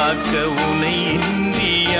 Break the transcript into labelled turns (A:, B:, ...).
A: காக்க உனை இந்தியா